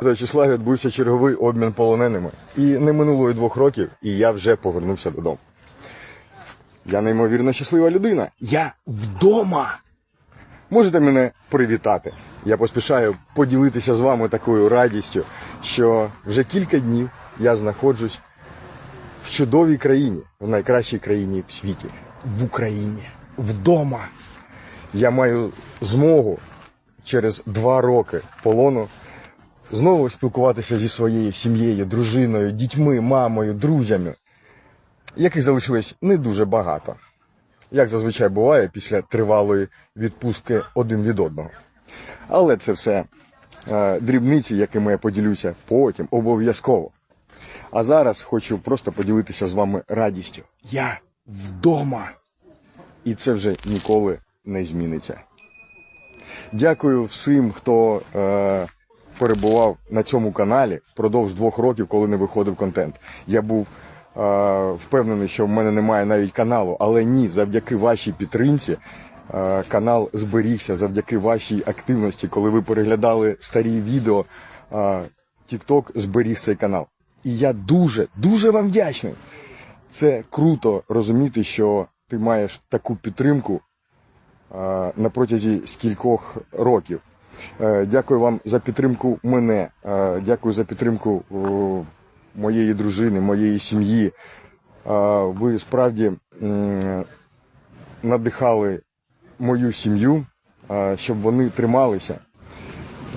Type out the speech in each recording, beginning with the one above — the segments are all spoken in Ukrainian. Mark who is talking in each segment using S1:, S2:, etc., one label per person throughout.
S1: 4 числа відбувся черговий обмін полоненими. І не минуло і двох років, і я вже повернувся додому. Я неймовірно щаслива людина. Я вдома. Можете мене привітати. Я поспішаю поділитися з вами такою радістю, що вже кілька днів я знаходжусь в чудовій країні, в найкращій країні в світі, в Україні, вдома. Я маю змогу через два роки полону знову спілкуватися зі своєю сім'єю, дружиною, дітьми, мамою, друзями, яких залишилось не дуже багато, як зазвичай буває після тривалої відпустки один від одного. Але це все е, дрібниці, якими я поділюся потім, обов'язково. А зараз хочу просто поділитися з вами радістю. Я вдома. І це вже ніколи не зміниться. Дякую всім, хто е, перебував на цьому каналі впродовж двох років, коли не виходив контент. Я був е, впевнений, що в мене немає навіть каналу, але ні, завдяки вашій підтримці е, канал зберігся, завдяки вашій активності, коли ви переглядали старі відео. Е, TikTok зберіг цей канал. І я дуже, дуже вам вдячний. Це круто розуміти, що ти маєш таку підтримку е, на протязі скількох років. Е, Дякую вам за підтримку мене. е, Дякую за підтримку моєї дружини, моєї сім'ї. Е, Ви справді надихали мою сім'ю, е, щоб вони трималися.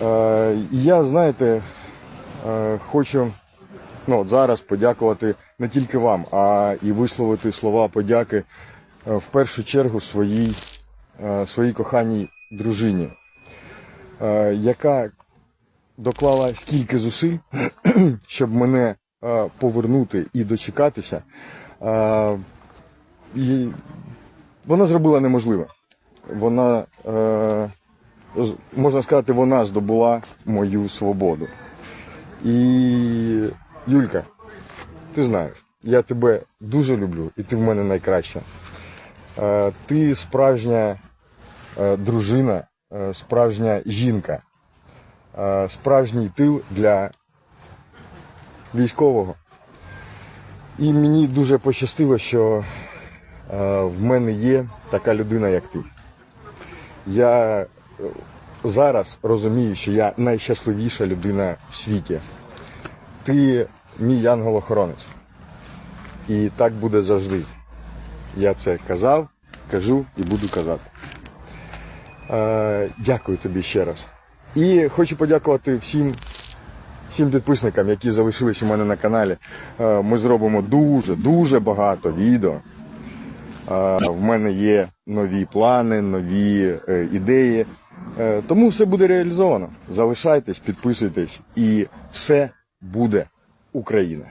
S1: Е, я, знаєте, е, хочу ну, от зараз подякувати не тільки вам, а і висловити слова подяки е, в першу чергу своїй, е, своїй коханій дружині, е, яка доклала стільки зусиль, щоб мене е, повернути і дочекатися. Е, І вона зробила неможливе. Вона, е, можна сказати, вона здобула мою свободу. І Юлька, ти знаєш, я тебе дуже люблю, і ти в мене найкраща. Е, Ти справжня е, дружина, е, справжня жінка, е, справжній тил для військового. І мені дуже пощастило, що е, в мене є така людина, як ти. Я е, зараз розумію, що я найщасливіша людина в світі. Ти мій янгол-охоронець. І так буде завжди. Я це казав, кажу і буду казати. Е, дякую тобі ще раз. І хочу подякувати всім, всім підписникам, які залишились у мене на каналі. Е, ми зробимо дуже, дуже багато відео. Е, в мене є нові плани, нові ідеї. Тому все буде реалізовано. Залишайтесь, підписуйтесь, і все буде Україна.